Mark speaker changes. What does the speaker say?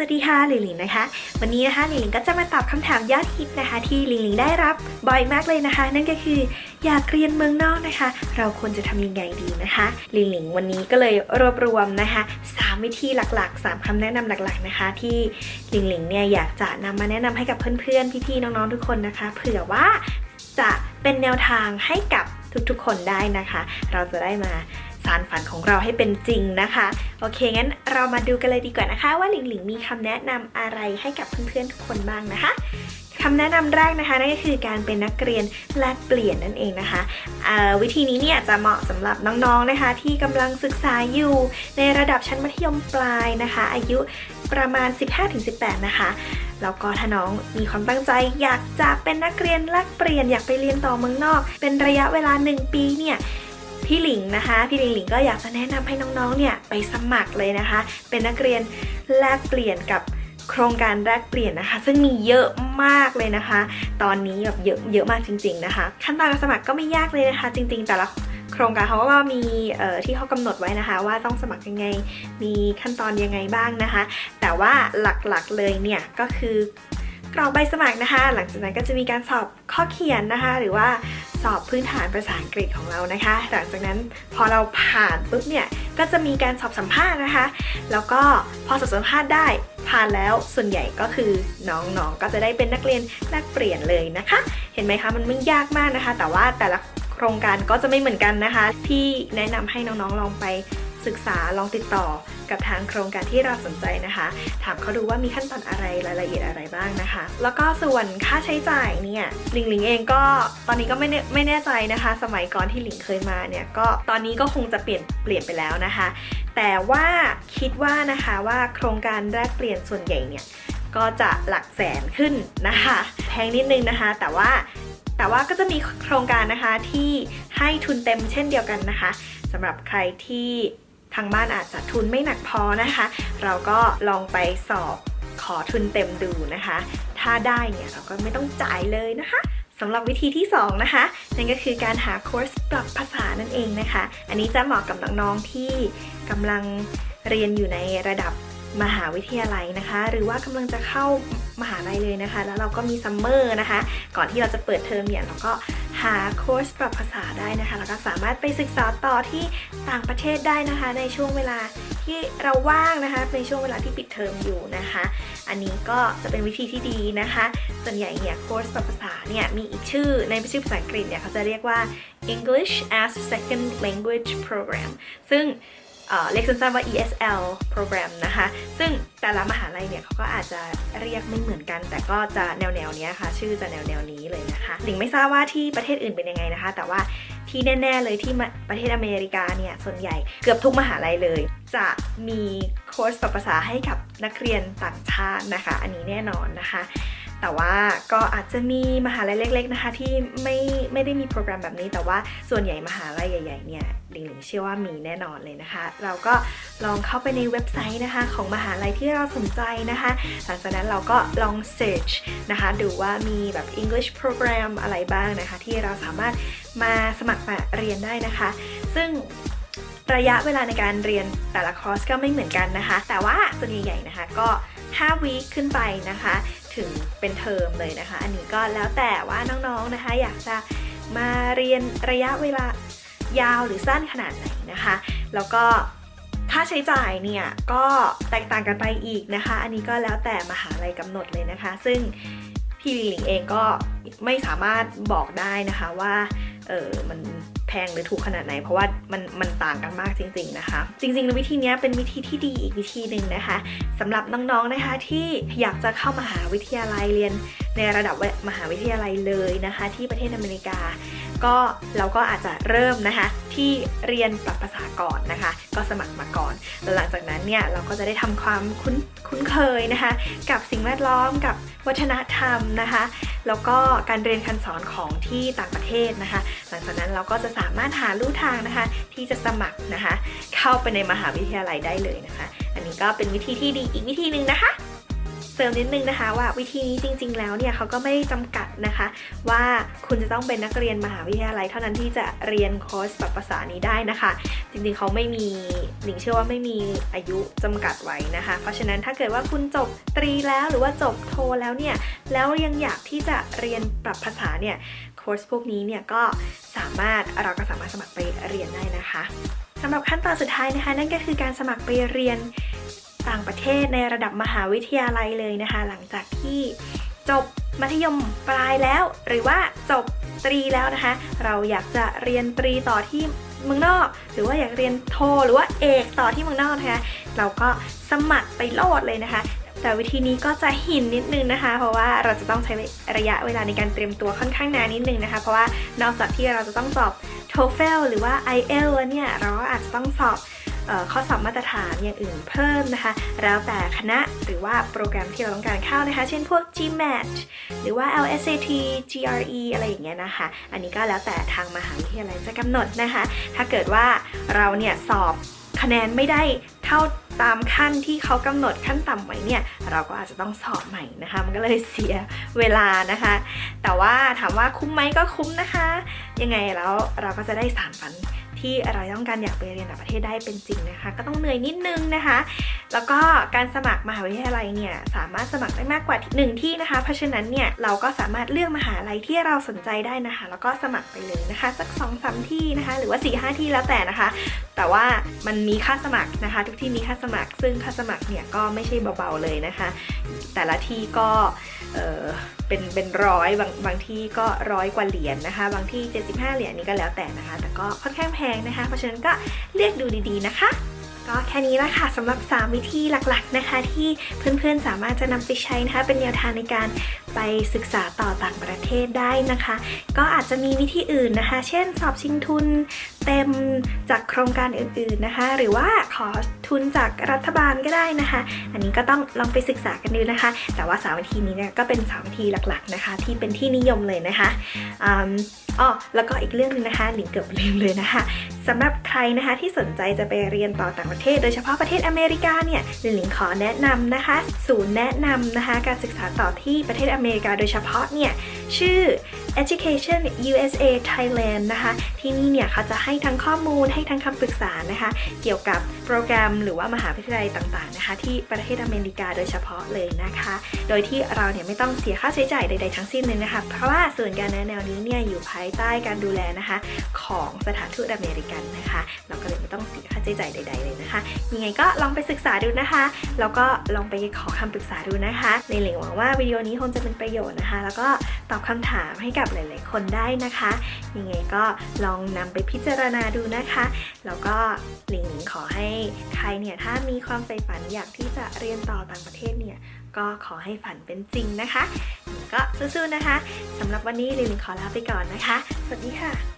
Speaker 1: วัสดีค่ะลิงลิงนะคะ วันนี้นะคะลิงลิงก็จะมาตอบคำถามยอดฮิตนะคะ ที่ลิงลิงได้รับบ่อยมากเลยนะคะ นั่นก็คืออยากเรียนเมืองนอกนะคะ เราควรจะทำยังไงดีนะคะลิงลิงวันนี้ก็เลยรวบรวมนะคะสามวิธีหลักๆ 3คำแนะนำหลักๆนะคะ ที่ลิงลิงเนี่ยอยากจะนำมาแนะนำให้กับเพื่อนๆพี่ๆน้องๆทุกคนนะคะ เผื่อว่าจะเป็นแนวทางให้กับทุกๆคนได้นะคะ เราจะได้มาารฝันของเราให้เป็นจริงนะคะ โอเค งั้นเรามาดูกันเลยดีกว่านะคะ ว่าหลิงหลิงมีคำแนะนำอะไรให้กับเพื่อนๆทุกคนบ้างนะคะคำแนะนำแรกนะคะนั่นก็คือการเป็นนักเรียนแลกเปลี่ยนนั่นเองนะคะวิธีนี้เนี่ยจะเหมาะสำหรับน้องๆนะคะ ที่กำลังศึกษาอยู่ในระดับชั้นมัธยมปลายนะคะ อายุประมาณ 15-18 นะคะแล้วก็ถ้าน้องมีความตั้งใจ อยากจะเป็นนักเรียนแลกเปลี่ยนอยากไปเรียนต่อเมืองนอก เป็นระยะเวลา 1 ปีเนี่ย พี่หลิงนะคะ พี่หลิงหลิงก็อยากจะแนะนำให้น้องๆเนี่ยไปสมัครเลยนะคะ เป็นนักเรียนแลกเปลี่ยนกับโครงการแลกเปลี่ยนนะคะ ซึ่งมีเยอะมากเลยนะคะ ตอนนี้แบบเยอะเยอะมากจริง ๆนะคะ ขั้นตอนการสมัครก็ไม่ยากเลยนะคะ จริง ๆ แต่ละโครงการเขาก็มีที่เขากำหนดไว้นะคะ ว่าต้องสมัครยังไงมีขั้นตอนยังไงบ้างนะคะ แต่ว่าหลักๆเลยเนี่ยก็คือ กรอกใบสมัครนะคะ หลังจากนั้นก็จะมีการสอบข้อเขียนนะคะ หรือว่าสอบพื้นฐานภาษาอังกฤษของเรานะคะ หลังจากนั้นพอเราผ่านปุ๊บเนี่ยก็จะมีการสอบสัมภาษณ์นะคะ แล้วก็พอสอบสัมภาษณ์ได้ผ่านแล้วส่วนใหญ่ก็คือน้องๆก็จะได้เป็นนักเรียนแลกเปลี่ยนเลยนะคะ เห็นไหมคะมันไม่ยากมากนะคะ แต่ว่าแต่ละโครงการก็จะไม่เหมือนกันนะคะที่แนะนำให้น้องๆลองไป ศึกษาลองติดต่อกับทางโครงการที่เราสนใจนะคะ ถามเขาดูว่ามีขั้นตอนอะไรรายละเอียดอะไรบ้างนะคะ แล้วก็ส่วนค่าใช้จ่ายเนี่ยหลิงหลิงเองก็ตอนนี้ก็ไม่ไม่แน่ใจนะคะ สมัยก่อนที่หลิงเคยมาเนี่ยก็ตอนนี้ก็คงจะเปลี่ยนเปลี่ยนไปแล้วนะคะ แต่ว่าคิดว่านะคะว่าโครงการแลกเปลี่ยนส่วนใหญ่เนี่ยก็จะหลักแสนขึ้นนะคะแพงนิดนึงนะคะ แต่ว่าแต่ว่าก็จะมีโครงการนะคะที่ให้ทุนเต็มเช่นเดียวกันนะคะสำหรับใครที่ ทางบ้านอาจจะทุนไม่หนักพอนะคะ เราก็ลองไปสอบขอทุนเต็มดูนะคะ ถ้าได้เนี่ยเราก็ไม่ต้องจ่ายเลยนะคะสำหรับวิธีที่ 2 นะคะ นั่นก็คือการหาคอร์สปรับภาษานั่นเองนะคะ อันนี้จะเหมาะกับน้องๆที่กำลังเรียนอยู่ในระดับมหาวิทยาลัยนะคะ หรือว่ากำลังจะเข้ามหาลัยเลยนะคะ แล้วเราก็มีซัมเมอร์นะคะ ก่อนที่เราจะเปิดเทอมเนี่ยเราก็ หาคอร์สปรับภาษาได้นะคะ แล้วก็สามารถไปศึกษาต่อที่ต่างประเทศได้นะคะ ในช่วงเวลาที่เราว่างนะคะ ในช่วงเวลาที่ปิดเทอมอยู่นะคะ อันนี้ก็จะเป็นวิธีที่ดีนะคะ ส่วนใหญ่เนี่ยคอร์สปรับภาษาเนี่ยมีอีกชื่อในชื่อภาษาอังกฤษเนี่ยเขาจะเรียกว่า English as Second Language Program ซึ่งเรียกสั้นๆว่า ESL program นะคะ ซึ่งแต่ละมหาลัยเนี่ยเขาก็อาจจะเรียกไม่เหมือนกัน แต่ก็จะแนวๆเนี้ยค่ะ ชื่อจะแนวๆนี้เลยนะิงไม่ทราบว่าที่ประเทศอื่นเป็นยังไงนะคะ แต่ว่าที่แน่ ๆ เลยที่ประเทศอเมริกาเนี่ยส่วนใหญ่เกือบทุกมหาลัยเลย จะมีคอร์สปรับภาษาให้กับนักเรียนต่างชาตินะคะ อันนี้แน่นอนนะคะ แต่ว่าก็อาจจะมีมหาลัยเล็ก ๆนะคะ ที่ไม่ไม่ได้มีโปรแกรมแบบนี้ แต่ว่าส่วนใหญ่มหาลัยใหญ่ๆเนี่ยหลิงหลิงเชื่อว่ามีแน่นอนเลยนะคะ เราก็ลองเข้าไปในเว็บไซต์นะคะ ของมหาลัยที่เราสนใจนะคะ หลังจากนั้นเราก็ลอง search นะคะดูว่ามีแบบ English program อะไรบ้างนะคะ ที่เราสามารถมาสมัครมาเรียนได้นะคะ ซึ่งระยะเวลาในการเรียนแต่ละคอร์สก็ไม่เหมือนกันนะคะ แต่ว่าส่วนใหญ่ๆนะคะก็ 5 วีคขึ้นไปนะคะ ถึงเป็นเทอมเลยนะคะ อันนี้ก็แล้วแต่ว่าน้องๆนะคะ อยากจะมาเรียนระยะเวลายาวหรือสั้นขนาดไหนนะคะ แล้วก็ค่าใช้จ่ายเนี่ยก็แตกต่างกันไปอีกนะคะ อันนี้ก็แล้วแต่มหาลัยกำหนดเลยนะคะ ซึ่งพี่หลิงเองก็ไม่สามารถบอกได้นะคะว่าเออมัน แพงหรือถูกขนาดไหน เพราะว่ามันมันต่างกันมากจริง ๆนะคะ จริงๆวิธีนี้เป็นวิธีที่ดีอีกวิธีหนึ่งนะคะสำหรับน้องๆนะคะที่อยากจะเข้ามหาวิทยาลัยเรียนในระดับมหาวิทยาลัยเลยนะคะ ที่ประเทศอเมริกา ก็เราก็อาจจะเริ่มนะคะที่เรียนปรับภาษาก่อนนะคะ ก็สมัครมาก่อนแล้วหลังจากนั้นเนี่ยเราก็จะได้ทำความคุ้นคุ้นเคยนะคะ กับสิ่งแวดล้อมกับวัฒนธรรมนะคะ แล้วก็การเรียนการสอนของที่ต่างประเทศนะคะ หลังจากนั้นเราก็จะสามารถหาลู่ทางนะคะ ที่จะสมัครนะคะ เข้าไปในมหาวิทยาลัยได้เลยนะคะ อันนี้ก็เป็นวิธีที่ดีอีกวิธีหนึ่งนะคะ เสริมนิดนึงนะคะว่าวิธีนี้จริง ๆ แล้วเนี่ยเขาก็ไม่ได้จำกัดนะคะ ว่าคุณจะต้องเป็นนักเรียนมหาวิทยาลัย เท่านั้นที่จะเรียนคอร์สปรับภาษานี้ได้นะคะ จริงๆเขาไม่มีหลิงเชื่อว่าไม่มีอายุจำกัดไว้นะคะ เพราะฉะนั้นถ้าเกิดว่าคุณจบตรีแล้วหรือว่าจบโทแล้วเนี่ยแล้วยังอยากที่จะเรียนปรับภาษาเนี่ยคอร์สพวกนี้เนี่ยก็สามารถเราก็สามารถสมัครไปเรียนได้นะคะสำหรับขั้นตอนสุดท้ายนะคะ นั่นก็คือการสมัครไปเรียน ต่างประเทศในระดับมหาวิทยาลัยเลยนะคะ หลังจากที่จบมัธยมปลายแล้ว หรือว่าจบตรีแล้วนะคะ เราอยากจะเรียนตรีต่อที่เมืองนอก หรือว่าอยากเรียนโทหรือว่าเอกต่อที่เมืองนอกนะคะเราก็สมัครไปโลดเลยนะคะ แต่วิธีนี้ก็จะหินนิดนึงนะคะ เพราะว่าเราจะต้องใช้ระยะเวลาในการเตรียมตัวค่อนข้างนานนิดนึงนะคะ เพราะว่านอกจากที่เราจะต้องสอบ TOEFL หรือว่า IELTS แล้วเนี่ยเราก็อาจจะต้องสอบ ข้อสอบมาตรฐานอย่างอื่นเพิ่มนะคะ แล้วแต่คณะหรือว่าโปรแกรมที่เราต้องการเข้านะคะ เช่นพวก GMAT หรือว่า LSAT GRE อะไรอย่างเงี้ยนะคะ อันนี้ก็แล้วแต่ทางมหาวิทยาลัยจะกำหนดนะคะ ถ้าเกิดว่าเราเนี่ยสอบคะแนนไม่ได้เท่าตามขั้นที่เขากำหนดขั้นต่ำไว้เนี่ยเราก็อาจจะต้องสอบใหม่นะคะ มันก็เลยเสียเวลานะคะ แต่ว่าถามว่าคุ้มไหมก็คุ้มนะคะ ยังไงแล้วเราก็จะได้สารฝัน ที่เราต้องการอยากไปเรียนต่างประเทศได้เป็นจริงนะคะ ก็ต้องเหนื่อยนิดนึงนะคะ แล้วก็การสมัครมหาวิทยาลัยเนี่ยสามารถสมัครได้มากกว่าหนึ่งที่นะคะ เพราะฉะนั้นเนี่ยเราก็สามารถเลือกมหาลัยที่เราสนใจได้นะคะ แล้วก็สมัครไปเลยนะคะ สัก2อสที่นะคะ หรือว่า4ี่ห้าที่แล้วแต่นะคะ แต่ว่ามันมีค่าสมัครนะคะ ทุกที่มีค่าสมัคร ซึ่งค่าสมัครเนี่ยก็ไม่ใช่เบาๆเลยนะคะ แต่ละที่ก็เออเป็นเป็นร้อยบางบางที่ก็ร้อยกว่าเหรียญนะคะ บางที่ 75 เหรียญนี่ก็แล้วแต่นะคะ แต่ก็ค่อนข้างแพงนะคะ เพราะฉะนั้นก็เลือกดูดีๆนะคะก็แค่นี้ละค่ะสำหรับ 3 วิธีหลักๆนะคะ ที่เพื่อนๆสามารถจะนำไปใช้นะคะ เป็นแนวทางในการไปศึกษาต่อต่างประเทศได้นะคะ ก็อาจจะมีวิธีอื่นนะคะ เช่น สอบชิงทุนเต็มจากโครงการอื่นๆนะคะ หรือว่าขอทุนจากรัฐบาลก็ได้นะคะ อันนี้ก็ต้องลองไปศึกษากันดูนะคะ แต่ว่า3วิธีนี้เนี่ยก็เป็น3วิธีหลักๆนะคะ ที่เป็นที่นิยมเลยนะคะอ๋อแล้วก็อีกเรื่องหนึงนะคะหลิงเกือบลืมเลยนะคะสำหรับใครนะคะที่สนใจจะไปเรียนต่อต่างประเทศ โดยเฉพาะประเทศอเมริกาเนี่ยหลิงหลิงขอแนะนำนะคะ ศูนย์แนะนำนะคะ การศึกษาต่อที่ประเทศออเมริกาโดยเฉพาะเนี่ยชื่อ Education USA Thailand นะคะ ที่นี่เนี่ยเขาจะให้ทั้งข้อมูลให้ทั้งคำปรึกษานะคะ เกี่ยวกับโปรแกรมหรือว่ามหาวิทยาลัยต่างๆนะคะ ที่ประเทศอเมริกาโดยเฉพาะเลยนะคะ โดยที่เราเนี่ยไม่ต้องเสียค่าใช้จ่ายใด ๆ ทั้งสิ้นเลยนะคะ เพราะว่าส่วนการแนะแนวนี้เนี่ยอยู่ภายใต้การดูแลนะคะ ของสถานทูตอเมริกันนะคะ เราก็เลยไม่ต้องเสียค่าใช้จ่ายใด ๆ เลยนะคะยังไงก็ลองไปศึกษาดูนะคะ แล้วก็ลองไปขอคำปรึกษาดูนะคะ ในหลิงหวังว่าวิดีโอนี้คงจะเป็นประโยชน์นะคะ แล้วก็ตอบคำถามให้กับหลาย ๆ คนได้นะคะ ยังไงก็ลองนำไปพิจารณาดูนะคะ แล้วก็หลิงขอให้ใครเนี่ยถ้ามีความใฝ่ฝันอยากที่จะเรียนต่อต่างประเทศเนี่ยก็ขอให้ฝันเป็นจริงนะคะ ก็สู้ๆนะคะสำหรับวันนี้หลิงขอลาไปก่อนนะคะ สวัสดีค่ะ